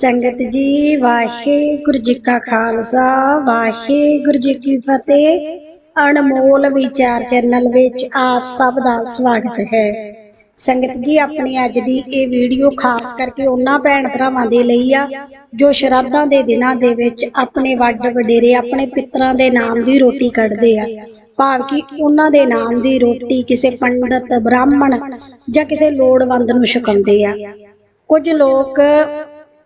ਸੰਗਤ ਜੀ, ਵਾਹਿਗੁਰੂ ਜੀ ਕਾ ਖਾਲਸਾ, ਵਾਹਿਗੁਰੂ ਜੀ ਕੀ ਫਤਿਹ। ਅਨਮੋਲ ਵਿਚਾਰ ਚੈਨਲ ਵਿੱਚ ਆਪ ਸਭ ਦਾ ਸਵਾਗਤ ਹੈ। ਸੰਗਤ ਜੀ, ਆਪਣੀ ਅੱਜ ਦੀ ਇਹ ਵੀਡੀਓ ਖਾਸ ਕਰਕੇ ਉਹਨਾਂ ਭੈਣ ਭਰਾਵਾਂ ਦੇ ਲਈ ਆ, ਜੋ ਸ਼ਰਾਧਾਂ ਦੇ ਦਿਨਾਂ ਦੇ ਵਿੱਚ ਆਪਣੇ ਵੱਡ ਵਡੇਰੇ, ਆਪਣੇ ਪਿੱਤਰਾਂ ਦੇ ਨਾਮ ਦੀ ਰੋਟੀ ਕੱਢਦੇ ਆ। ਭਾਵ ਕਿ ਉਹਨਾਂ ਦੇ ਨਾਮ ਦੀ ਰੋਟੀ ਕਿਸੇ ਪੰਡਤ, ਬ੍ਰਾਹਮਣ ਜਾਂ ਕਿਸੇ ਲੋੜਵੰਦ ਨੂੰ ਛਕਾਉਂਦੇ ਆ। ਕੁਝ ਲੋਕ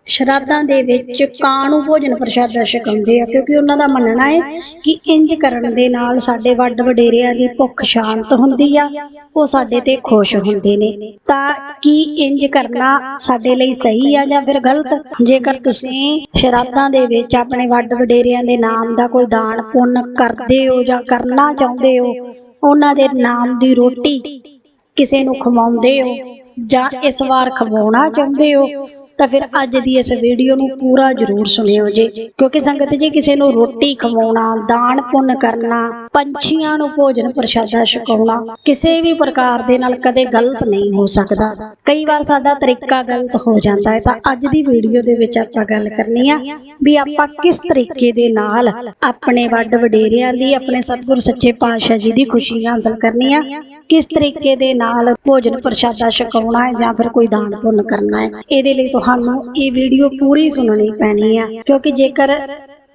ਸ਼ਰਾਧਾਂ ਦੇ ਵਿੱਚ ਕਾਂ ਨੂੰ ਭੋਜਨ ਪ੍ਰਸ਼ਾਦਾ ਛਕਾਉਂਦੇ ਆ, ਕਿਉਂਕਿ ਉਹਨਾਂ ਦਾ ਮੰਨਣਾ ਹੈ ਕਿ ਇੰਜ ਕਰਨ ਦੇ ਨਾਲ ਸਾਡੇ ਵੱਡ ਵਡੇਰਿਆਂ ਦੀ ਭੁੱਖ ਸ਼ਾਂਤ ਹੁੰਦੀ ਆ, ਉਹ ਸਾਡੇ ਤੇ ਖੁਸ਼ ਹੁੰਦੇ ਨੇ। ਤਾਂ ਕੀ ਇੰਜ ਕਰਨਾ ਸਾਡੇ ਲਈ ਸਹੀ ਆ ਜਾਂ ਫਿਰ ਗਲਤ? ਜੇਕਰ ਤੁਸੀਂ ਸ਼ਰਾਧਾਂ ਦੇ ਵਿੱਚ ਆਪਣੇ ਵੱਡ ਵਡੇਰਿਆਂ ਦੇ ਨਾਮ ਦਾ ਕੋਈ ਦਾਨ ਪੁੰਨ ਕਰਦੇ ਹੋ ਜਾਂ ਕਰਨਾ ਚਾਹੁੰਦੇ ਹੋ, ਉਹਨਾਂ ਦੇ ਨਾਮ ਦੀ ਰੋਟੀ ਕਿਸੇ ਨੂੰ ਖਵਾਉਂਦੇ ਹੋ ਜਾਂ ਇਸ ਵਾਰ ਖਵਾਉਣਾ ਚਾਹੁੰਦੇ ਹੋ ਤਾਂ ਫਿਰ ਅੱਜ ਦੀ ਇਸ ਵੀਡੀਓ ਨੂੰ ਪੂਰਾ ਜ਼ਰੂਰ ਸੁਣਿਓ ਜੀ। ਕਿਉਂਕਿ ਸੰਗਤ ਜੀ, ਕਿਸੇ ਨੂੰ ਰੋਟੀ ਖਵਾਉਣਾ, ਦਾਨ ਪੁੰਨ ਕਰਨਾ, ਪੰਛੀਆਂ ਨੂੰ ਭੋਜਨ ਪ੍ਰਸ਼ਾਦਾ ਛਕਾਉਣਾ, ਕਿਸੇ ਵੀ ਪ੍ਰਕਾਰ ਦੇ ਨਾਲ ਕਦੇ ਗਲਤ ਨਹੀਂ ਹੋ ਸਕਦਾ। ਕਈ ਵਾਰ ਸਾਡਾ ਤਰੀਕਾ ਗਲਤ ਹੋ ਜਾਂਦਾ ਹੈ। ਤਾਂ ਅੱਜ ਦੀ ਵੀਡੀਓ ਦੇ ਵਿੱਚ ਆਪਾਂ ਗੱਲ ਕਰਨੀ ਆ ਵੀ ਆਪਾਂ ਕਿਸ ਤਰੀਕੇ ਦੇ ਨਾਲ ਆਪਣੇ ਵੱਡ ਵਡੇਰਿਆਂ ਦੀ, ਆਪਣੇ ਸਤਿਗੁਰ ਸੱਚੇ ਪਾਤਸ਼ਾਹ ਜੀ ਦੀ ਖੁਸ਼ੀ ਹਾਸਲ ਕਰਨੀ ਆ। ਕਿਸ ਤਰੀਕੇ ਦੇ ਨਾਲ ਭੋਜਨ ਪ੍ਰਸ਼ਾਦਾ ਛਕਾਉਣਾ ਹੈ ਜਾਂ ਫਿਰ ਕੋਈ ਦਾਨ ਪੁੰਨ ਕਰਨਾ ਹੈ। ਇਹਦੇ ਲਈ ਤੁਹਾਨੂੰ ਇਹ ਵੀਡੀਓ ਪੂਰੀ ਸੁਣਨੀ ਪੈਣੀ ਆ। ਕਿਉਂਕਿ ਜੇਕਰ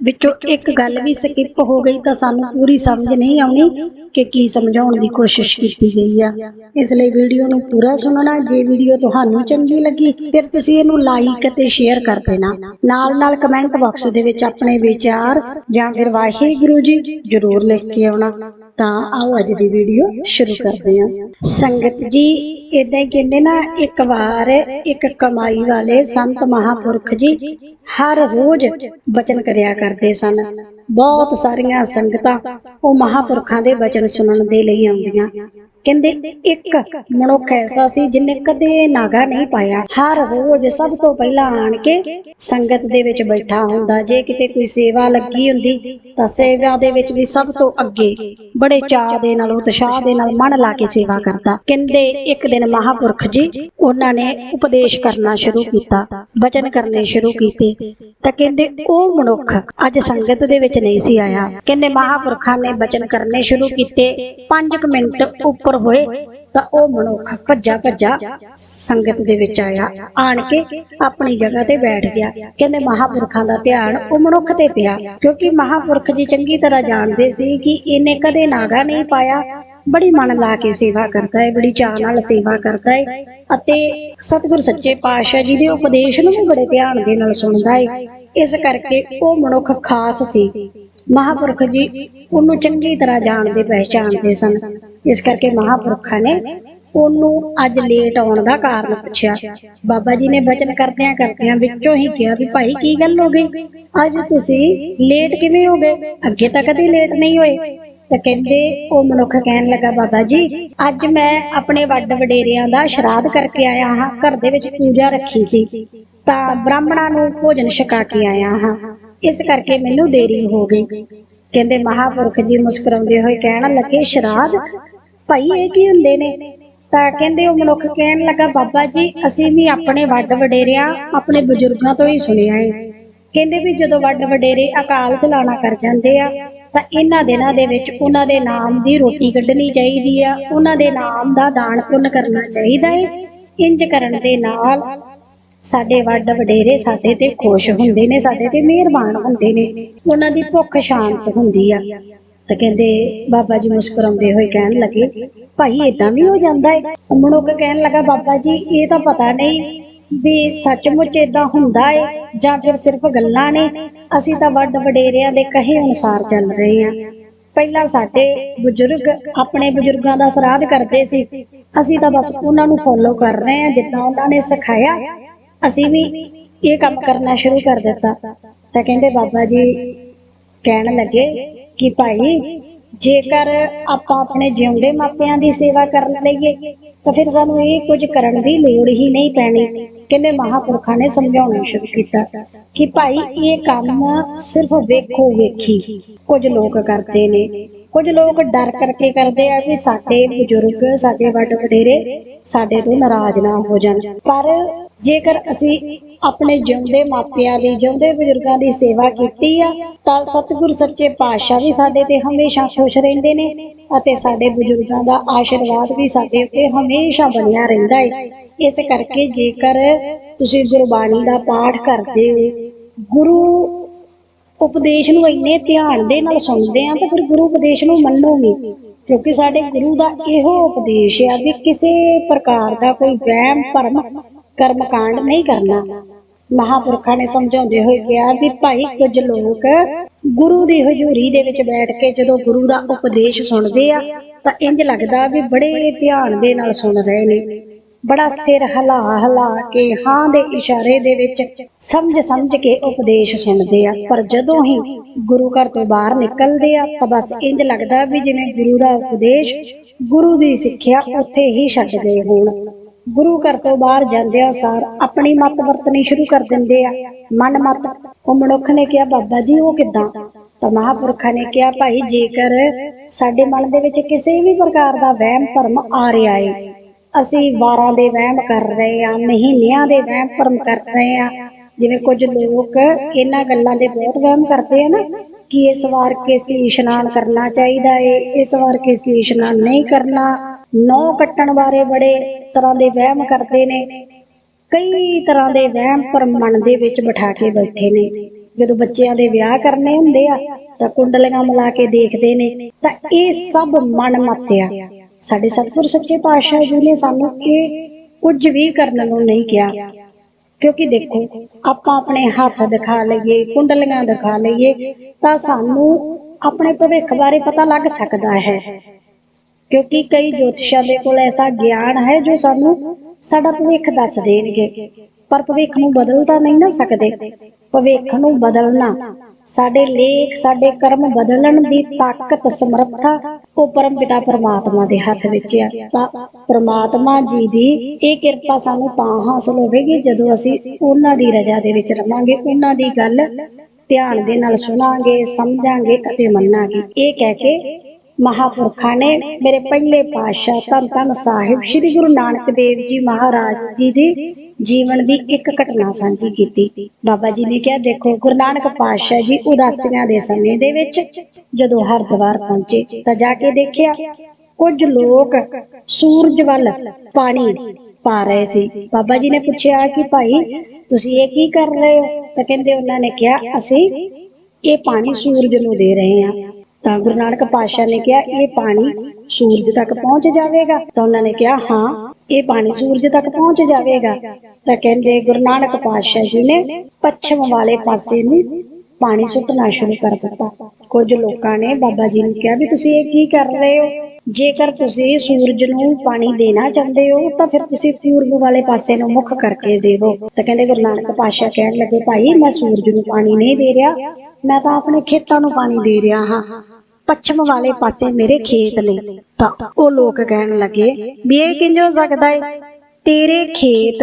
ਵਿੱਚੋਂ ਇੱਕ ਗੱਲ ਵੀ ਸਕਿਪ ਹੋ ਗਈ ਤਾਂ ਸਾਨੂੰ ਪੂਰੀ ਸਮਝ ਨਹੀਂ ਆਉਣੀ ਕਿ ਕੀ ਸਮਝਾਉਣ ਦੀ ਕੋਸ਼ਿਸ਼ ਕੀਤੀ ਗਈ ਆ। ਇਸ ਲਈ ਵੀਡੀਓ ਨੂੰ ਪੂਰਾ ਸੁਣਨਾ, ਜੇ ਵੀਡੀਓ ਤੁਹਾਨੂੰ ਚੰਗੀ ਲੱਗੀ, ਫਿਰ ਤੁਸੀਂ ਇਹਨੂੰ ਲਾਈਕ ਅਤੇ ਸ਼ੇਅਰ ਕਰ ਦੇਣਾ। ਨਾਲ ਨਾਲ ਕਮੈਂਟ ਬਾਕਸ ਦੇ ਵਿੱਚ ਆਪਣੇ ਵਿਚਾਰ ਜਾਂ ਫਿਰ ਵਾਹਿਗੁਰੂ ਜੀ ਜ਼ਰੂਰ ਲਿਖ ਕੇ ਆਉਣਾ। ਤਾਂ ਆਓ ਅੱਜ ਦੀ ਵੀਡੀਓ ਸ਼ੁਰੂ ਕਰਦੇ ਹਾਂ। ਸੰਗਤ ਜੀ ਇਦਾਂ ਹੀ ਕਹਿੰਦੇ ਨਾ, ਇੱਕ ਵਾਰ ਇੱਕ ਕਮਾਈ ਵਾਲੇ ਸੰਤ ਮਹਾਪੁਰਖ ਜੀ ਹਰ ਰੋਜ਼ ਬਚਨ ਕਰਿਆ ਕਰਦੇ ਸਨ। ਬਹੁਤ ਸਾਰੀਆਂ ਸੰਗਤਾਂ ਉਹ ਮਹਾਪੁਰਖਾਂ ਦੇ ਬਚਨ ਸੁਣਨ ਦੇ ਲਈ ਆਉਂਦੀਆਂ। ਕਹਿੰਦੇ ਇੱਕ ਮਨੁੱਖ ਐਸਾ ਸੀ ਜਿਨੇ ਕਦੇ ਨਾਗਾ ਨਹੀਂ ਪਾਇਆ। ਹਰ ਰੋਜ਼ ਸਭ ਤੋਂ ਪਹਿਲਾਂ ਆਣ ਕੇ ਸੰਗਤ ਦੇ ਵਿੱਚ ਬੈਠਾ ਹੁੰਦਾ। ਜੇ ਕਿਤੇ ਕੋਈ ਸੇਵਾ ਲੱਗੀ ਹੁੰਦੀ ਤਾਂ ਸੇਵਾ ਦੇ ਵਿੱਚ ਵੀ ਸਭ ਤੋਂ ਅੱਗੇ ਬੜੇ ਚਾਅ ਦੇ ਨਾਲ, ਉਤਸ਼ਾਹ ਦੇ ਨਾਲ ਮਨ ਲਾ ਕੇ ਸੇਵਾ ਕਰਦਾ। ਕਹਿੰਦੇ ਇੱਕ ਦਿਨ ਮਹਾਪੁਰਖ ਜੀ, ਉਹਨਾਂ ਨੇ ਉਪਦੇਸ਼ ਕਰਨਾ ਸ਼ੁਰੂ ਕੀਤਾ, ਬਚਨ ਕਰਨੇ ਸ਼ੁਰੂ ਕੀਤੇ। ਤਾਂ ਕਹਿੰਦੇ ਉਹ ਮਨੁੱਖ ਅੱਜ ਸੰਗਤ ਦੇ ਵਿੱਚ ਨਹੀਂ ਸੀ ਆਇਆ। ਕਹਿੰਦੇ ਮਹਾਪੁਰਖਾਂ ਨੇ ਬਚਨ ਕਰਨੇ ਸ਼ੁਰੂ ਕੀਤੇ। 5 ਮਿੰਟ ਉੱਪਰ ਹੋਏ ਤਾਂ ਉਹ ਮਨੁੱਖ ਭੱਜਾ ਭੱਜਾ ਸੰਗਤ ਦੇ ਵਿੱਚ ਆਇਆ। ਆਣ ਕੇ ਆਪਣੀ ਜਗ੍ਹਾ ਤੇ ਬੈਠ ਗਿਆ। ਕਹਿੰਦੇ ਮਹਾਪੁਰਖਾਂ ਦਾ ਧਿਆਨ ਉਹ ਮਨੁੱਖ ਤੇ ਪਿਆ, ਕਿਉਂਕਿ ਮਹਾਪੁਰਖ ਜੀ ਚੰਗੀ ਤਰ੍ਹਾਂ ਜਾਣਦੇ ਸੀ ਕਿ ਇਹਨੇ ਕਦੇ ਨਾਗਾ ਨਹੀਂ ਪਾਇਆ। ਬੜੀ ਮਨ ਲਾ ਕੇ ਸੇਵਾ ਕਰਦਾ ਹੈ ਬੜੀ ਚਾਅ ਨਾਲ ਸੇਵਾ ਕਰਦਾ ਹੈ ਅਤੇ ਸਤਿਗੁਰ ਸੱਚੇ ਪਾਤਸ਼ਾਹ ਜੀ ਦੇ ਉਪਦੇਸ਼ ਨੂੰ ਵੀ ਬੜੇ ਧਿਆਨ ਦੇ ਨਾਲ ਸੁਣਦਾ ਹੈ ਇਸ ਕਰਕੇ ਉਹ ਮਨੁੱਖ ਖਾਸ ਸੀ। ਮਹਾਪੁਰਖ ਜੀ, ਉਹਨੂੰ ਚੰਗੀ ਤਰ੍ਹਾਂ ਜਾਣਦੇ, ਪਹਿਚਾਣਦੇ ਸਨ। ਇਸ ਕਰਕੇ ਮਹਾਪੁਰਖਾਂ ਨੇ ਉਹਨੂੰ ਅੱਜ ਲੇਟ ਆਉਣ ਦਾ ਕਾਰਨ ਪੁੱਛਿਆ। ਬਾਬਾ ਜੀ ਨੇ ਬਚਨ ਕਰਦਿਆਂ ਕਰਦਿਆਂ ਵਿੱਚੋਂ ਹੀ ਕਿਹਾ ਵੀ ਭਾਈ ਕੀ ਗੱਲ ਹੋ ਗਈ? ਅੱਜ ਤੁਸੀਂ ਲੇਟ ਕਿਵੇਂ ਹੋ ਗਏ? ਅੱਗੇ ਤਾਂ ਕਦੇ ਲੇਟ ਨਹੀਂ ਹੋਏ। ਤਾਂ ਕਹਿੰਦੇ, ਉਹ ਮਨੁੱਖ ਕਹਿਣ ਲੱਗਾ, ਬਾਬਾ ਜੀ, ਅੱਜ ਮੈਂ ਆਪਣੇ ਵੱਡ ਵਡੇਰਿਆਂ ਦਾ ਸ਼ਰਾਧ ਕਰਕੇ ਆਇਆ ਹਾਂ। ਘਰ ਦੇ ਵਿੱਚ ਪੂਜਾ ਰੱਖੀ ਸੀ। ਤਾਂ ਬ੍ਰਾਹਮਣਾਂ ਨੂੰ ਭੋਜਨ ਛਕਾ ਕੇ ਆਇਆ ਹਾਂ। ਇਸ ਕਰਕੇ ਮੈਨੂੰ ਦੇਰੀ ਹੋ ਗਈ। ਕਹਿੰਦੇ ਮਹਾਪੁਰਖ ਜੀ ਮੁਸਕਰਾਉਂਦੇ ਹੋਏ ਕਹਿਣ ਲੱਗੇ, ਸ਼ਰਾਧ? ਭਾਈ, ਇਹ ਕੀ ਹੁੰਦੇ ਨੇ? ਤਾਂ ਕਹਿੰਦੇ ਉਹ ਮਨੁੱਖ ਕਹਿਣ ਲੱਗਾ, ਬਾਬਾ ਜੀ, ਅਸੀਂ ਵੀ ਆਪਣੇ ਵੱਡ ਵਡੇਰਿਆਂ, ਆਪਣੇ ਬਜ਼ੁਰਗਾਂ ਤੋਂ ਹੀ ਸੁਣਿਆ ਹੈ ਕਹਿੰਦੇ ਵੀ ਜਦੋਂ ਵੱਡ ਵਡੇਰੇ ਅਕਾਲ ਚਲਾਣਾ ਕਰ ਜਾਂਦੇ ਆ, ਤਾਂ ਇਹਨਾਂ ਦਿਨਾਂ ਦੇ ਵਿੱਚ ਉਹਨਾਂ ਦੇ ਨਾਮ ਦੀ ਰੋਟੀ ਕੱਢਣੀ ਚਾਹੀਦੀ ਆ, ਉਹਨਾਂ ਦੇ ਨਾਮ ਦਾ ਦਾਨ ਪੁੰਨ ਕਰਨਾ ਚਾਹੀਦਾ ਹੈ ਇੰਜ ਕਰਨ ਦੇ ਨਾਲ ਸਾਡੇ ਵੱਡ ਵਡੇਰੇ ਸਾਡੇ ਤੇ ਖੁਸ਼ ਹੁੰਦੇ ਨੇ, ਸਾਡੇ ਤੇ ਮਿਹਰਬਾਨ ਹੁੰਦੇ ਨੇ। ਉਹਨਾਂ ਦੀ ਭੁੱਖ ਸ਼ਾਂਤ ਹੁੰਦੀ ਆ। ਤਾਂ ਕਹਿੰਦੇ, ਬਾਬਾ ਜੀ ਮੁਸਕਰਾਉਂਦੇ ਹੋਏ ਕਹਿਣ ਲੱਗੇ, ਭਾਈ ਇਦਾਂ ਵੀ ਹੋ ਜਾਂਦਾ ਹੈ ਮਨੁੱਖ ਕਹਿਣ ਲੱਗਾ, ਬਾਬਾ ਜੀ, ਇਹ ਤਾਂ ਪਤਾ ਨਹੀਂ ਵੀ ਸੱਚਮੁੱਚ ਇਦਾਂ ਹੁੰਦਾ ਹੈ ਜਾਂ ਫਿਰ ਸਿਰਫ ਗੱਲਾਂ ਨੇ? ਅਸੀਂ ਤਾਂ ਵੱਡ ਵਡੇਰਿਆਂ ਦੇ ਕਹੇ ਅਨੁਸਾਰ ਚੱਲ ਰਹੇ ਹਾਂ ਪਹਿਲਾਂ ਸਾਡੇ ਬਜ਼ੁਰਗ ਆਪਣੇ ਬਜ਼ੁਰਗਾਂ ਦਾ ਸਰਾਧ ਕਰਦੇ ਸੀ। ਅਸੀਂ ਤਾਂ ਬਸ ਉਹਨਾਂ ਨੂੰ ਫੋਲੋ ਕਰ ਰਹੇ ਹਾਂ ਜਿੱਦਾਂ ਉਹਨਾਂ ਨੇ ਸਿਖਾਇਆ। ਅਸੀਂ ਵੀ ਇਹ ਕੰਮ ਕਰਨਾ ਸ਼ੁਰੂ ਕਰ ਦਿੱਤਾ। ਤਾਂ ਕਹਿੰਦੇ ਬਾਬਾ ਜੀ ਕਹਿਣ ਲੱਗੇ ਕਿ ਭਾਈ, ਜੇਕਰ ਆਪਾਂ ਆਪਣੇ ਜਿਉਂਦੇ ਮਾਪਿਆਂ ਦੀ ਸੇਵਾ ਕਰਨ ਲਈਏ, ਤਾਂ ਫਿਰ ਸਾਨੂੰ ਇਹ ਕੁਝ ਕਰਨ ਦੀ ਲੋੜ ਹੀ ਨਹੀਂ ਪੈਣੀ। ਕਹਿੰਦੇ ਮਹਾਪੁਰਖਾਂ ਨੇ ਸਮਝਾਉਣਾ ਸ਼ੁਰੂ ਕੀਤਾ ਕਿ ਭਾਈ, ਇਹ ਕੰਮ ਸਿਰਫ ਵੇਖੋ ਵੇਖੀ। ਕੁਝ ਲੋਕ ਕਰਦੇ ਨੇ। ਕੁਝ ਲੋਕ ਡਰ ਕਰਕੇ ਕਰਦੇ ਆ ਵੀ ਸਾਡੇ ਬਜ਼ੁਰਗ, ਸਾਡੇ ਵੱਡ ਵਡੇਰੇ ਸਾਡੇ ਤੋਂ ਨਾਰਾਜ਼ ਨਾ ਹੋ ਜਾਣ। ਪਰ ਜੇਕਰ ਅਸੀਂ ਆਪਣੇ ਜਿਉਂਦੇ ਮਾਪਿਆਂ ਦੀ, ਜਿਉਂਦੇ ਬਜ਼ੁਰਗਾਂ ਦੀ ਸੇਵਾ ਕੀਤੀ ਆ, ਤਾਂ ਸਤਿਗੁਰ ਸੱਚੇ ਪਾਤਸ਼ਾਹ ਵੀ ਸਾਡੇ ਤੇ ਹਮੇਸ਼ਾ ਖੁਸ਼ ਰਹਿੰਦੇ ਨੇ ਅਤੇ ਸਾਡੇ ਬਜ਼ੁਰਗਾਂ ਦਾ ਆਸ਼ੀਰਵਾਦ ਵੀ ਸਾਡੇ ਉੱਤੇ ਹਮੇਸ਼ਾ ਬਣਿਆ ਰਹਿੰਦਾ ਹੈ ਇਸ ਕਰਕੇ ਜੇਕਰ ਤੁਸੀਂ ਗੁਰਬਾਣੀ ਦਾ ਪਾਠ ਕਰਦੇ ਹੋ, ਗੁਰੂ ਉਪਦੇਸ਼ ਨੂੰ ਇੰਨੇ ਧਿਆਨ ਦੇ ਨਾਲ ਸੁਣਦੇ ਆ, ਤਾਂ ਫਿਰ ਗੁਰੂ ਉਪਦੇਸ਼ ਨੂੰ ਮੰਨੋਗੇ, ਕਿਉਂਕਿ ਸਾਡੇ ਗੁਰੂ ਦਾ ਇਹੋ ਉਪਦੇਸ਼ ਆ ਵੀ ਕਿਸੇ ਪ੍ਰਕਾਰ ਦਾ ਕੋਈ ਵਹਿਮ ਭਰਮ ਕਰਮ ਕਾਂਡ ਨਹੀਂ ਕਰਨਾ। ਮਹਾਪੁਰਖਾਂ ਨੇ ਸਮਝਾਉਂਦੇ ਹੋਏ ਕਿਹਾ ਵੀ ਭਾਈ, ਕੁਝ ਲੋਕ ਗੁਰੂ ਦੀ ਹਜ਼ੂਰੀ ਦੇ ਵਿੱਚ ਬੈਠ ਕੇ ਜਦੋਂ ਗੁਰੂ ਦਾ ਉਪਦੇਸ਼ ਸੁਣਦੇ ਆ, ਤਾਂ ਇੰਜ ਲੱਗਦਾ ਵੀ ਬੜੇ ਧਿਆਨ ਦੇ ਨਾਲ ਸੁਣ ਰਹੇ ਨੇ। ਬੜਾ ਸਿਰ ਹਿਲਾ ਹਿਲਾ ਕੇ ਹਾਂ ਦੇ ਇਸ਼ਾਰੇ ਦੇ ਵਿੱਚ ਸਮਝ ਸਮਝ ਕੇ ਉਪਦੇਸ਼ ਸੁਣਦੇ ਆ। ਪਰ ਜਦੋਂ ਹੀ ਗੁਰੂ ਘਰ ਤੋਂ ਬਾਹਰ ਨਿਕਲਦੇ ਆ, ਤਾਂ ਬਸ ਇੰਜ ਲੱਗਦਾ ਵੀ ਜਿਵੇਂ ਗੁਰੂ ਦਾ ਉਪਦੇਸ਼ ਗੁਰੂ ਦੀ ਸਿੱਖਿਆ ਉੱਥੇ ਹੀ ਛੱਡ ਗਏ ਹੋਣ। ਗੁਰੂ ਘਰ ਤੋਂ ਬਾਹਰ ਜਾਂਦਿਆਂ ਸਾਰ ਆਪਣੀ ਮਤ ਵਰਤਣੀ ਸ਼ੁਰੂ ਕਰ ਦਿੰਦੇ ਆ। ਮਨ ਮਤ, ਉਹ ਮਨੁੱਖ ਨੇ ਕਿਹਾ, ਬਾਬਾ ਜੀ, ਉਹ ਕਿਦਾਂ? ਤਾਂ ਮਹਾਪੁਰਖਾਂ ਨੇ ਕਿਹਾ, ਭਾਈ, ਜੇਕਰ ਸਾਡੇ ਮਨ ਦੇ ਵਿੱਚ ਕਿਸੇ ਵੀ ਪ੍ਰਕਾਰ ਦਾ ਵਹਿਮ, ਭਰਮ ਆ ਰਿਹਾ ਏ, ਅਸੀਂ ਵਾਰਾਂ ਦੇ ਵਹਿਮ ਕਰ ਰਹੇ ਆ, ਮਹੀਨਿਆਂ ਦੇ ਵਹਿਮ, ਭਰਮ ਕਰ ਰਹੇ ਆ, ਜਿਵੇਂ ਕੁਝ ਲੋਕ ਇਹਨਾਂ ਗੱਲਾਂ ਦੇ ਬਹੁਤ ਵਹਿਮ ਕਰਦੇ ਆ ਨਾ ਕਿ ਇਸ ਵਾਰ ਕੇਸੀ ਇਸ਼ਨਾਨ ਕਰਨਾ ਚਾਹੀਦਾ ਏ, ਇਸ ਵਾਰ ਕੇਸੀ ਇਸ਼ਨਾਨ ਨਹੀਂ ਕਰਨਾ। ਨੌ ਕੱਟਣ ਬਾਰੇ ਬੜੇ ਤਰ੍ਹਾਂ ਦੇ ਵਹਿਮ ਕਰਦੇ ਨੇ। ਕਈ ਤਰ੍ਹਾਂ ਦੇ ਵਹਿਮ ਭਰਮ ਮਨ ਦੇ ਵਿੱਚ ਬਿਠਾ ਕੇ ਬੈਠੇ ਨੇ। ਜਦੋਂ ਬੱਚਿਆਂ ਦੇ ਵਿਆਹ ਕਰਨੇ ਹੁੰਦੇ ਆ, ਤਾਂ ਕੁੰਡਲੀਆਂ ਮਿਲਾ ਕੇ ਦੇਖਦੇ ਨੇ। ਤਾਂ ਇਹ ਸਭ ਮਨ ਮਤਿਆ। ਸਾਡੇ ਸਤਿਗੁਰ ਸੱਚੇ ਪਾਤਸ਼ਾਹ ਜੀ ਨੇ ਸਾਨੂੰ ਇਹ ਕੁਝ ਵੀ ਕਰਨ ਨੂੰ ਨਹੀਂ ਕਿਹਾ। ਕਿਉਂਕਿ ਦੇਖੋ, ਆਪਾਂ ਆਪਣੇ ਹੱਥ ਦਿਖਾ ਲਈਏ, ਕੁੰਡਲੀਆਂ ਦਿਖਾ ਲਈਏ, ਤਾਂ ਸਾਨੂੰ ਆਪਣੇ ਭਵਿੱਖ ਬਾਰੇ ਪਤਾ ਲੱਗ ਸਕਦਾ ਹੈ। ਕਿਉਂਕਿ ਕਈ ਜੋਤਿਸ਼ਾਂ ਦੇ ਕੋਲ ਐਸਾ ਗਿਆਨ ਹੈ ਜੋ ਸਾਨੂੰ ਸਾਡਾ ਭਵਿੱਖ ਦੱਸ ਦੇਣਗੇ। ਪਰ ਭਵਿੱਖ ਨੂੰ ਬਦਲ ਤਾਂ ਨਹੀਂ ਨਾ ਸਕਦੇ। ਭਵਿੱਖ ਨੂੰ ਬਦਲਣਾ ਸਾਡੇ ਲੇਖ, ਸਾਡੇ ਕਰਮ ਬਦਲਣ ਦੀ ਤਾਕਤ, ਸਮਰੱਥਾ ਉਹ ਪਰਮ ਪਿਤਾ ਪਰਮਾਤਮਾ ਦੇ ਹੱਥ ਵਿੱਚ ਆ। ਤਾਂ ਪਰਮਾਤਮਾ ਜੀ ਦੀ ਇਹ ਕਿਰਪਾ ਸਾਨੂੰ ਤਾਂ ਹਾਸਲ ਹੋਵੇਗੀ ਜਦੋਂ ਅਸੀਂ ਉਹਨਾਂ ਦੀ ਰਜ਼ਾ ਦੇ ਵਿੱਚ ਰਵਾਂਗੇ, ਉਹਨਾਂ ਦੀ ਗੱਲ ਧਿਆਨ ਦੇ ਨਾਲ ਸੁਣਾਂਗੇ, ਸਮਝਾਂਗੇ ਅਤੇ ਮੰਨਾਂਗੇ। ਇਹ ਕਹਿ ਕੇ ਮਹਾਪੁਰਖਾਂ ਨੇ ਮੇਰੇ ਪਹਿਲੇ ਪਾਤਸ਼ਾਹ ਧੰਨ ਧੰਨ ਸਾਹਿਬ ਸ੍ਰੀ ਗੁਰੂ ਨਾਨਕ ਦੇਵ ਜੀ ਮਹਾਰਾਜ ਜੀ ਦੀ ਜੀਵਨ ਦੀ ਇੱਕ ਘਟਨਾ ਸਾਂਝੀ ਕੀਤੀ। ਬਾਬਾ ਜੀ ਨੇ ਕਿਹਾ, ਦੇਖੋ, ਗੁਰੂ ਨਾਨਕ ਪਾਤਸ਼ਾਹ ਜੀ ਉਦਾਸੀਆਂ ਦੇ ਸਮੇਂ ਦੇ ਵਿੱਚ ਜਦੋਂ ਹਰਿਦੁਆਰ ਪਹੁੰਚੇ ਤਾਂ ਜਾ ਕੇ ਦੇਖਿਆ, ਕੁਝ ਲੋਕ ਸੂਰਜ ਵੱਲ ਪਾਣੀ ਪਾ ਰਹੇ ਸੀ। ਬਾਬਾ ਜੀ ਨੇ ਪੁੱਛਿਆ ਕਿ ਭਾਈ, ਤੁਸੀਂ ਇਹ ਕੀ ਕਰ ਰਹੇ ਹੋ? ਤਾਂ ਕਹਿੰਦੇ, ਉਹਨਾਂ ਨੇ ਕਿਹਾ, ਅਸੀਂ ਇਹ ਪਾਣੀ ਸੂਰਜ ਨੂੰ ਦੇ ਰਹੇ ਹਾਂ। ਤਾਂ ਗੁਰੂ ਨਾਨਕ ਪਾਤਸ਼ਾਹ ਨੇ ਕਿਹਾ, ਇਹ ਪਾਣੀ ਸੂਰਜ ਤੱਕ ਪਹੁੰਚ ਜਾਵੇਗਾ। ਤਾਂ ਉਹਨਾਂ ਨੇ ਕਿਹਾ, ਹਾਂ, ਇਹ ਪਾਣੀ ਸੂਰਜ ਤੱਕ ਪਹੁੰਚ ਜਾਵੇਗਾ। ਤਾਂ ਕਹਿੰਦੇ ਗੁਰੂ ਨਾਨਕ ਪਾਤਸ਼ਾਹ ਜੀ ਨੇ ਪੱਛਮ ਵਾਲੇ ਪਾਸੇ ਨੂੰ ਪਾਣੀ ਸੁੱਟਣਾ ਸ਼ੁਰੂ ਕਰ ਦਿੱਤਾ। ਕੁਝ ਲੋਕਾਂ ਨੇ ਬਾਬਾ ਜੀ ਨੂੰ ਕਿਹਾ ਵੀ ਤੁਸੀਂ ਇਹ ਕੀ ਕਰ ਰਹੇ ਹੋ? ਜੇਕਰ ਤੁਸੀਂ ਸੂਰਜ ਨੂੰ ਪਾਣੀ ਦੇਣਾ ਚਾਹੁੰਦੇ ਹੋ, ਤਾਂ ਫਿਰ ਤੁਸੀਂ ਪੂਰਬ ਵਾਲੇ ਪਾਸੇ ਨੂੰ ਮੁੱਖ ਕਰਕੇ ਦੇਵੋ। ਤਾਂ ਕਹਿੰਦੇ ਗੁਰੂ ਨਾਨਕ ਪਾਤਸ਼ਾਹ ਕਹਿਣ ਲੱਗੇ, ਭਾਈ, ਮੈਂ ਸੂਰਜ ਨੂੰ ਪਾਣੀ ਨਹੀਂ ਦੇ ਰਿਹਾ, ਮੈਂ ਤਾਂ ਆਪਣੇ ਖੇਤਾਂ ਨੂੰ ਪਾਣੀ ਦੇ ਰਿਹਾ ਹਾਂ। ਪੱਛਮ ਵਾਲੇ ਪਾਸੇ ਮੇਰੇ ਖੇਤ ਨੇ। ਤਾਂ ਉਹ ਲੋਕ ਕਹਿਣ ਲੱਗੇ, ਵੀ ਇਹ ਕਿੰਜ ਹੋ ਸਕਦਾ ਹੈ ਤੇਰੇ ਖੇਤ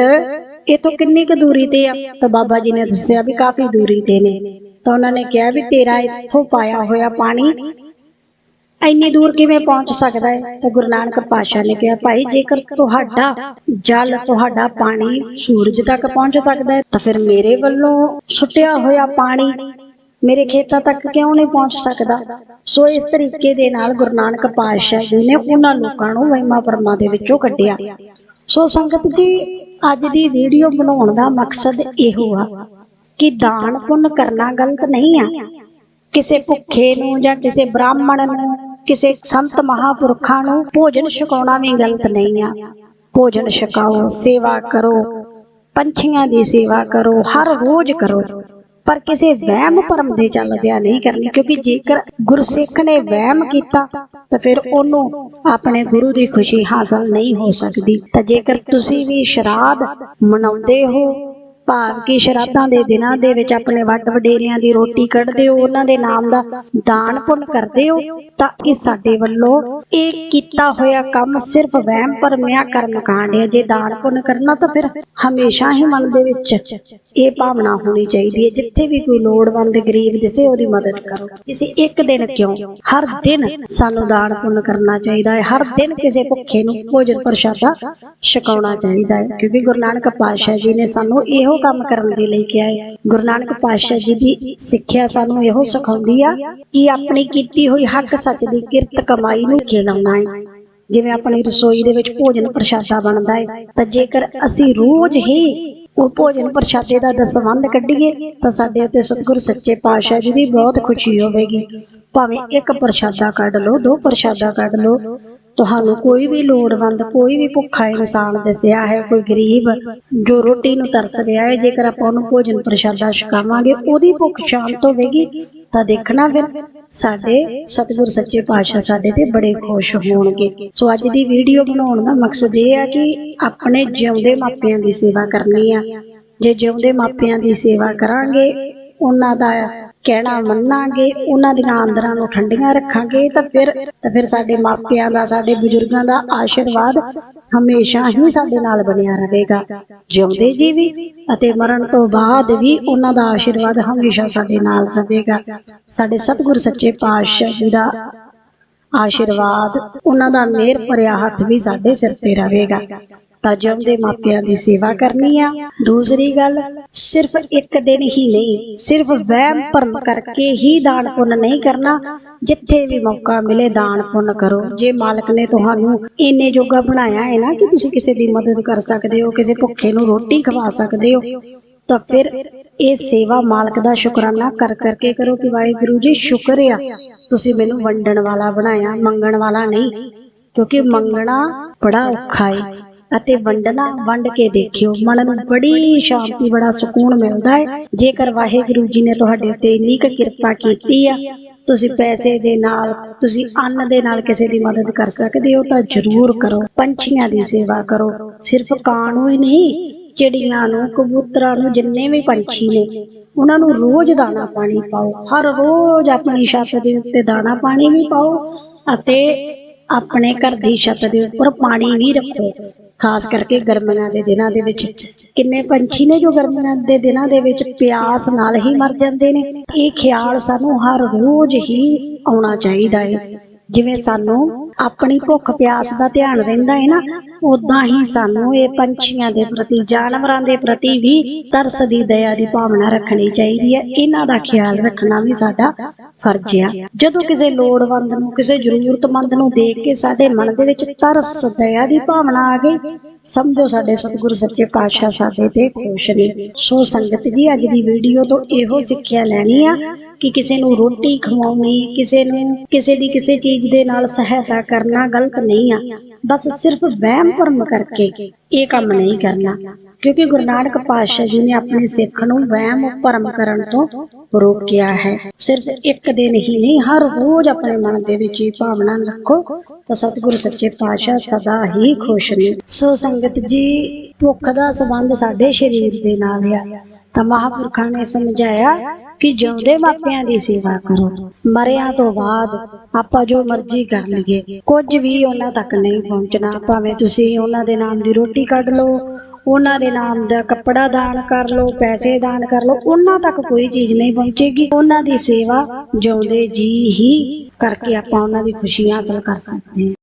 ਇਹ ਕਿੰਨੀ ਕੁ ਦੂਰੀ ਤੇ ਆ? ਤਾਂ ਬਾਬਾ ਜੀ ਨੇ ਦੱਸਿਆ ਵੀ ਕਾਫੀ ਦੂਰੀ ਤੇ ਨੇ। ਤਾਂ ਉਹਨਾਂ ਨੇ ਕਿਹਾ ਵੀ ਤੇਰਾ ਇੱਥੋਂ ਪਾਇਆ ਹੋਇਆ ਪਾਣੀ ਇੰਨੀ ਦੂਰ ਕਿਵੇਂ ਪਹੁੰਚ ਸਕਦਾ ਹੈ? ਤਾਂ ਗੁਰੂ ਨਾਨਕ ਪਾਤਸ਼ਾਹ ਨੇ ਕਿਹਾ, ਭਾਈ, ਜੇਕਰ ਤੁਹਾਡਾ ਜਲ, ਤੁਹਾਡਾ ਪਾਣੀ ਸੂਰਜ ਤੱਕ ਪਹੁੰਚ ਸਕਦਾ ਹੈ, ਤਾਂ ਫਿਰ ਮੇਰੇ ਵੱਲੋਂ ਸੁੱਟਿਆ ਹੋਇਆ ਪਾਣੀ ਮੇਰੇ ਖੇਤਾਂ ਤੱਕ ਕਿਉਂ ਨਹੀਂ ਪਹੁੰਚ ਸਕਦਾ? ਸੋ ਇਸ ਤਰੀਕੇ ਦੇ ਨਾਲ ਗੁਰੂ ਨਾਨਕ ਪਾਤਸ਼ਾਹ ਜੀ ਨੇ ਉਹਨਾਂ ਲੋਕਾਂ ਨੂੰ ਵਹਿਮਾਂ ਭਰਮਾਂ ਦੇ ਵਿੱਚੋਂ ਕੱਢਿਆ। ਸੋ ਸੰਗਤ ਜੀ, ਅੱਜ ਦੀ ਵੀਡੀਓ ਬਣਾਉਣ ਦਾ ਮਕਸਦ ਇਹੋ ਆ ਕਿ ਦਾਨ ਪੁੰਨ ਕਰਨਾ ਗਲਤ ਨਹੀਂ ਆ। ਕਿਸੇ ਭੁੱਖੇ ਨੂੰ ਜਾਂ ਕਿਸੇ ਬ੍ਰਾਹਮਣ ਨੂੰ ਕਿਸੇ ਸੰਤ ਮਹਾਪੁਰਖਾਂ ਨੂੰ ਭੋਜਨ ਛਕਾਉਣਾ ਵੀ ਗਲਤ ਨਹੀਂ ਆ। ਭੋਜਨ ਛਕਾਓ, ਸੇਵਾ ਕਰੋ, ਪੰਛੀਆਂ ਦੀ ਸੇਵਾ ਕਰੋ, ਹਰ ਰੋਜ਼ ਕਰੋ। ਪਰ ਕਿਸੇ ਵਹਿਮ ਭਰਮ ਦੇ ਚੱਲਦਿਆਂ ਨਹੀਂ ਕਰਨੀ, ਕਿਉਂਕਿ ਜੇਕਰ ਗੁਰਸਿੱਖ ਨੇ ਵਹਿਮ ਕੀਤਾ, ਤਾਂ ਫਿਰ ਉਹਨੂੰ ਆਪਣੇ ਗੁਰੂ ਦੀ ਖੁਸ਼ੀ ਹਾਸਲ ਨਹੀਂ ਹੋ ਸਕਦੀ। ਤਾਂ ਜੇਕਰ ਤੁਸੀਂ ਵੀ ਸ਼ਰਾਧ ਮਨਾਉਂਦੇ ਹੋ ਭਾਵ ਕਿ ਸ਼ਰਾਧਾਂ ਦੇ ਦਿਨਾਂ ਦੇ ਵਿੱਚ ਆਪਣੇ ਵੱਡ ਵਡੇਰਿਆਂ ਦੀ ਰੋਟੀ ਕੱਢਦੇ ਹੋ, ਉਹਨਾਂ ਦੇ ਨਾਮ ਦਾ ਦਾਨ ਪੁੰਨ ਕਰਦੇ ਹੋ, ਤਾਂ ਇਹ ਸਾਡੇ ਵੱਲੋਂ ਇਹ ਕੀਤਾ ਹੋਇਆ ਕੰਮ ਸਿਰਫ ਵਹਿਮ ਭਰਮਿਆ ਕਰਮ ਕਾਂਡ ਹੈ। ਜੇ ਦਾਨ ਪੁੰਨ ਕਰਨਾ ਤਾਂ ਫਿਰ ਹਮੇਸ਼ਾ ਹੀ ਮਨ ਦੇ ਵਿੱਚ ਇਹ ਭਾਵਨਾ ਹੋਣੀ ਚਾਹੀਦੀ ਹੈ। ਜਿੱਥੇ ਵੀ ਕੋਈ ਲੋੜਵੰਦ ਗਰੀਬ ਦਿਸੇ, ਉਹਦੀ ਮਦਦ ਕਰੋ। ਕਿਸੇ ਇੱਕ ਦਿਨ ਕਿਉਂ? ਹਰ ਦਿਨ ਸਾਨੂੰ ਦਾਨ ਪੁੰਨ ਕਰਨਾ ਚਾਹੀਦਾ ਹੈ। ਹਰ ਦਿਨ ਕਿਸੇ ਭੁੱਖੇ ਨੂੰ ਭੋਜਨ ਪ੍ਰਸ਼ਾਦਾ ਛਕਾਉਣਾ ਚਾਹੀਦਾ ਹੈ। ਕਿਉਂਕਿ ਗੁਰੂ ਨਾਨਕ ਪਾਤਸ਼ਾਹ ਜੀ ਨੇ ਸਾਨੂੰ ਇਹੋ ਕੰਮ ਕਰਨ ਦੇ ਲਈ ਕਿਹਾ ਹੈ। ਗੁਰੂ ਨਾਨਕ ਪਾਤਸ਼ਾਹ ਜੀ ਦੀ ਸਿੱਖਿਆ ਸਾਨੂੰ ਇਹੋ ਸਿਖਾਉਂਦੀ ਆ ਕਿ ਆਪਣੀ ਕੀਤੀ ਹੋਈ ਹੱਕ ਸੱਚ ਦੀ ਕਿਰਤ ਕਮਾਈ ਨੂੰ ਖੇਲਾਉਣਾ ਹੈ। ਜਿਵੇਂ ਆਪਣੀ ਰਸੋਈ ਦੇ ਵਿੱਚ ਭੋਜਨ ਪ੍ਰਸ਼ਾਦਾ ਬਣਦਾ ਹੈ, ਤਾਂ ਜੇਕਰ ਅਸੀਂ ਰੋਜ਼ ਹੀ ਉਹ ਭੋਜਨ ਪ੍ਰਸ਼ਾਦੇ ਦਾ ਦਸਵੰਧ ਕੱਢੀਏ, ਤਾਂ ਸਾਡੇ ਉੱਤੇ ਸਤਿਗੁਰ ਸੱਚੇ ਪਾਤਸ਼ਾਹ ਜੀ ਦੀ ਬਹੁਤ ਖੁਸ਼ੀ ਹੋਵੇਗੀ। ਭਾਵੇਂ ਇੱਕ ਪ੍ਰਸ਼ਾਦਾ ਕੱਢ ਲਓ, ਦੋ ਪ੍ਰਸ਼ਾਦਾ ਕੱਢ ਲਓ ਤੁਹਾਨੂੰ ਕੋਈ ਵੀ ਲੋੜਵੰਦ, ਕੋਈ ਵੀ ਭੁੱਖਾ ਇਨਸਾਨ ਦਿਸਿਆ ਹੈ, ਕੋਈ ਗਰੀਬ ਜੋ ਰੋਟੀ ਨੂੰ ਤਰਸ ਰਿਹਾ ਹੈ, ਜੇਕਰ ਆਪਾਂ ਉਹਨੂੰ ਭੋਜਨ ਪ੍ਰਸ਼ਾਦਾ ਛਕਾਵਾਂਗੇ, ਉਹਦੀ ਭੁੱਖ ਸ਼ਾਂਤ ਹੋਵੇਗੀ, ਤਾਂ ਦੇਖਣਾ ਫਿਰ ਸਾਡੇ ਸਤਿਗੁਰ ਸੱਚੇ ਪਾਤਸ਼ਾਹ ਸਾਡੇ ਤੇ ਬੜੇ ਖੁਸ਼ ਹੋਣਗੇ। ਸੋ ਅੱਜ ਦੀ ਵੀਡੀਓ ਬਣਾਉਣ ਦਾ ਮਕਸਦ ਇਹ ਆ ਕਿ ਆਪਣੇ ਜਿਉਂਦੇ ਮਾਪਿਆਂ ਦੀ ਸੇਵਾ ਕਰਨੀ ਆ। ਜੇ ਜਿਉਂਦੇ ਮਾਪਿਆਂ ਦੀ ਸੇਵਾ ਕਰਾਂਗੇ ਉਹਨਾਂ ਦਾ ਕਹਿਣਾ ਮੰਨਾਂਗੇ, ਉਹਨਾਂ ਦੀਆਂ ਆਂਦਰਾਂ ਨੂੰ ਠੰਡੀਆਂ ਰੱਖਾਂਗੇ, ਤਾਂ ਫਿਰ ਤਾਂ ਫਿਰ ਸਾਡੇ ਮਾਪਿਆਂ ਦਾ, ਸਾਡੇ ਬਜ਼ੁਰਗਾਂ ਦਾ ਆਸ਼ੀਰਵਾਦ ਹਮੇਸ਼ਾ ਹੀ ਸਾਡੇ ਨਾਲ ਬਣਿਆ ਰਹੇਗਾ। ਜਿਉਂਦੇ ਜੀ ਵੀ ਅਤੇ ਮਰਨ ਤੋਂ ਬਾਅਦ ਵੀ ਉਹਨਾਂ ਦਾ ਆਸ਼ੀਰਵਾਦ ਹਮੇਸ਼ਾ ਸਾਡੇ ਨਾਲ ਰਹੇਗਾ। ਸਾਡੇ ਸਤਿਗੁਰ ਸੱਚੇ ਪਾਤਸ਼ਾਹ ਜੀ ਦਾ ਆਸ਼ੀਰਵਾਦ, ਉਹਨਾਂ ਦਾ ਮਿਹਰ ਭਰਿਆ ਹੱਥ ਵੀ ਸਾਡੇ ਸਿਰ ਤੇ ਰਹੇਗਾ। ਤਾਂ ਦੇ ਮਾਪਿਆਂ ਦੀ ਸੇਵਾ ਕਰਨੀ ਆ। ਦੂਸਰੀ ਗੱਲ, ਸਿਰਫ ਇੱਕ ਦਿਨ ਹੀ ਨਹੀਂ, ਸਿਰਫ ਵਹਿਮ ਭਰਮ ਕਰਕੇ ਹੀ ਦਾਨ ਪੁੰਨ ਨਹੀਂ ਕਰਨਾ, ਜਿੱਥੇ ਵੀ ਮੌਕਾ ਮਿਲੇ ਦਾਨ ਪੁੰਨ ਕਰੋ। ਜੇ ਮਾਲਕ ਨੇ ਤੁਹਾਨੂੰ ਇੰਨੇ ਜੋਗਾ ਬਣਾਇਆ ਹੈ ਨਾ ਕਿ ਤੁਸੀਂ ਕਿਸੇ ਦੀ ਮਦਦ ਕਰ ਸਕਦੇ ਹੋ, ਕਿਸੇ ਭੁੱਖੇ ਨੂੰ ਰੋਟੀ ਖਵਾ ਸਕਦੇ ਹੋ, ਤਾਂ ਫਿਰ ਇਹ ਸੇਵਾ ਮਾਲਕ ਦਾ ਸ਼ੁਕਰਾਨਾ ਕਰ ਕਰਕੇ ਕਰੋ ਕਿ ਵਾਹਿਗੁਰੂ ਜੀ, ਸ਼ੁਕਰ ਆ। ਤੁਸੀਂ ਮੈਨੂੰ ਵੰਡਣ ਵਾਲਾ ਬਣਾਇਆ, ਮੰਗਣ ਵਾਲਾ ਨਹੀਂ, ਕਿਉਂਕਿ ਮੰਗਣਾ ਬੜਾ ਔਖਾ ਹੈ ਅਤੇ ਵੰਡਣਾ, ਵੰਡ ਕੇ ਦੇਖਿਓ। ਮਨ ਨੂੰ ਬੜੀ ਸ਼ਾਂਤੀ, ਬੜਾ ਸਕੂਨ ਮਿਲਦਾ ਹੈ। ਜੇਕਰ ਵਾਹਿਗੁਰੂ ਜੀ ਨੇ ਤੁਹਾਡੇ ਉੱਤੇ ਇੰਨੀ ਕੁ ਕਿਰਪਾ ਕੀਤੀ ਆ, ਤੁਸੀਂ ਪੈਸੇ ਦੇ ਨਾਲ, ਤੁਸੀਂ ਅੰਨ ਦੇ ਨਾਲ ਕਿਸੇ ਦੀ ਮਦਦ ਕਰ ਸਕਦੇ ਹੋ, ਤਾਂ ਜ਼ਰੂਰ ਕਰੋ। ਪੰਛੀਆਂ ਦੀ ਸੇਵਾ ਕਰੋ। ਸਿਰਫ ਕਾਂ ਨੂੰ ਹੀ ਨਹੀਂ, ਚਿੜੀਆਂ ਨੂੰ, ਕਬੂਤਰਾਂ ਨੂੰ, ਜਿੰਨੇ ਵੀ ਪੰਛੀ ਨੇ, ਉਹਨਾਂ ਨੂੰ ਰੋਜ਼ ਦਾਣਾ ਪਾਣੀ ਪਾਓ। ਹਰ ਰੋਜ਼ ਆਪਣੀ ਛੱਤ ਦੇ ਉੱਤੇ ਦਾਣਾ ਪਾਣੀ ਵੀ ਪਾਓ ਅਤੇ ਆਪਣੇ ਘਰ ਦੀ ਛੱਤ ਦੇ ਉੱਪਰ ਪਾਣੀ ਵੀ ਰੱਖੋ। ਖਾਸ ਕਰਕੇ ਗਰਮੀਆਂ ਦੇ ਦਿਨਾਂ ਦੇ ਵਿੱਚ। ਕਿੰਨੇ ਪੰਛੀ ਨੇ ਜੋ ਗਰਮੀਆਂ ਦੇ ਦਿਨਾਂ ਦੇ ਵਿੱਚ ਪਿਆਸ ਨਾਲ ਹੀ ਮਰ ਜਾਂਦੇ ਨੇ। ਇਹ ਖਿਆਲ ਸਾਨੂੰ ਹਰ ਰੋਜ਼ ਹੀ ਆਉਣਾ ਚਾਹੀਦਾ ਹੈ ਜਿਵੇਂ ਸਾਨੂੰ ਆਪਣੀ ਭੁੱਖ ਪਿਆਸ ਦਾ ਧਿਆਨ ਰਹਿੰਦਾ ਹੈ ਨਾ ਉਦਾਂ ਹੀ ਸਾਨੂੰ ਇਹ ਪੰਛੀਆਂ ਦੇ ਪ੍ਰਤੀ, ਜਾਨਵਰਾਂ ਦੇ ਪ੍ਰਤੀ ਵੀ ਤਰਸ ਦੀ ਦਇਆ ਦੀ ਭਾਵਨਾ ਰੱਖਣੀ ਚਾਹੀਦੀ ਹੈ ਇਹਨਾਂ ਦਾ ਖਿਆਲ ਰੱਖਣਾ ਵੀ ਸਾਡਾ ਫਰਜ਼ ਆ। ਜਦੋਂ ਕਿਸੇ ਲੋੜਵੰਦ ਨੂੰ, ਕਿਸੇ ਜ਼ਰੂਰਤਮੰਦ ਨੂੰ ਦੇਖ ਕੇ ਸਾਡੇ ਮਨ ਦੇ ਵਿੱਚ ਤਰਸ, ਦਇਆ ਦੀ ਭਾਵਨਾ ਆ ਗਈ, ਸਮਝੋ ਸਾਡੇ ਸਤਿਗੁਰੂ ਸੱਚੇ ਪਾਤਸ਼ਾਹ ਸਾਡੇ ਤੇ ਖੁਸ਼ ਨੇ। ਸੋ ਸੰਗਤ ਜੀ, ਅੱਜ ਦੀ ਵੀਡੀਓ ਤੋਂ ਇਹੋ ਸਿੱਖਿਆ ਲੈਣੀ ਆ ਕਿ ਕਿਸੇ ਨੂੰ ਰੋਟੀ ਖਵਾਉਣੀ, ਕਿਸੇ ਨੂੰ, ਕਿਸੇ ਦੀ ਕਿਸੇ ਚੀਜ਼ ਦੇ ਨਾਲ ਸਹਾਇਤਾ ਕਰਨਾ ਗਲਤ ਨਹੀਂ ਆ। ਬਸ ਸਿਰਫ ਵਹਿਮ ਭਰਮ ਕਰਕੇ ਇਹ ਕੰਮ ਨਹੀਂ ਕਰਨਾ। ਕਿਉਂਕਿ ਗੁਰੂ ਨਾਨਕ ਪਾਤਸ਼ਾਹ ਜੀ ਨੇ ਆਪਣੇ ਸਿੱਖ ਨੂੰ ਵਹਿਮ, ਭਰਮ ਕਰਨ ਤੋਂ ਰੋਕਿਆ ਹੈ। ਸਿਰਫ ਇੱਕ ਦਿਨ ਹੀ ਨਹੀਂ, ਹਰ ਰੋਜ਼ ਆਪਣੇ ਮਨ ਦੇ ਵਿੱਚ ਇਹ ਭਾਵਨਾ ਰੱਖੋ ਤਾਂ ਸਤਿਗੁਰ ਸੱਚੇ ਪਾਤਸ਼ਾਹ ਸਦਾ ਹੀ ਖੁਸ਼ ਨੇ। ਸੋ ਸੰਗਤ ਜੀ, ਭੁੱਖ ਦਾ ਸੰਬੰਧ ਸਾਡੇ ਸਰੀਰ ਦੇ ਨਾਲ ਆ। ਤਾਂ ਮਹਾਪੁਰਖਾਂ ਨੇ ਸਮਝਾਇਆ ਕਿ ਜਿਉਂਦੇ ਮਾਪਿਆਂ ਦੀ ਸੇਵਾ ਕਰੋ। ਮਰਿਆਂ ਤੋਂ ਬਾਅਦ ਆਪਾਂ ਜੋ ਮਰਜ਼ੀ ਕਰ ਲਈਏ। ਕੁਝ ਵੀ ਉਹਨਾਂ ਤੱਕ ਨਹੀਂ ਪਹੁੰਚਣਾ। ਭਾਵੇਂ ਤੁਸੀਂ ਉਹਨਾਂ ਦੇ ਨਾਮ ਦੀ ਰੋਟੀ ਕੱਢ ਲਓ ਉਹਨਾਂ ਦੇ ਨਾਮ ਦਾ ਕੱਪੜਾ ਦਾਨ ਕਰ ਲਓ, ਪੈਸੇ ਦਾਨ ਕਰ ਲਓ, ਉਹਨਾਂ ਤੱਕ ਕੋਈ ਚੀਜ਼ ਨਹੀਂ ਪਹੁੰਚੇਗੀ। ਉਹਨਾਂ ਦੀ ਸੇਵਾ ਜਿਉਂਦੇ ਜੀ ਹੀ ਕਰਕੇ ਆਪਾਂ ਉਹਨਾਂ ਦੀ ਖੁਸ਼ੀ ਹਾਸਲ ਕਰ ਸਕਦੇ ਹਾਂ।